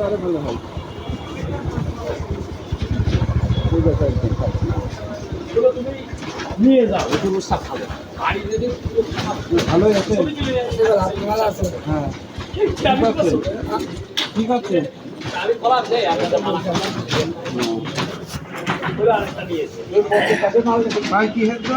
আরও ভালো হয় নিয়ে যাও রোজটা ভালো যদি ভালোই আছে। ভালো আছে। হ্যাঁ। ঠিক আছে। ভাই কি হেডছো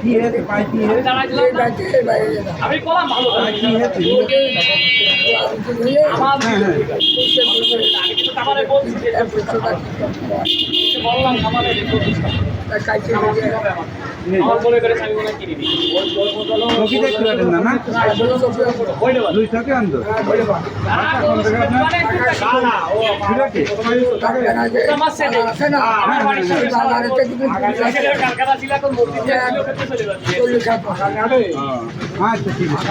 কি হেড পাই কি হেড এই বাইকে এই বাইরে আমি কলাম ভালো কি হেড আমার হ্যাঁ হ্যাঁ। আমি বলছি যে বললাম কামারে আমার মনে করে আমি মনে কিনি দুই থাকে আনতো আচ্ছা ঠিক আছে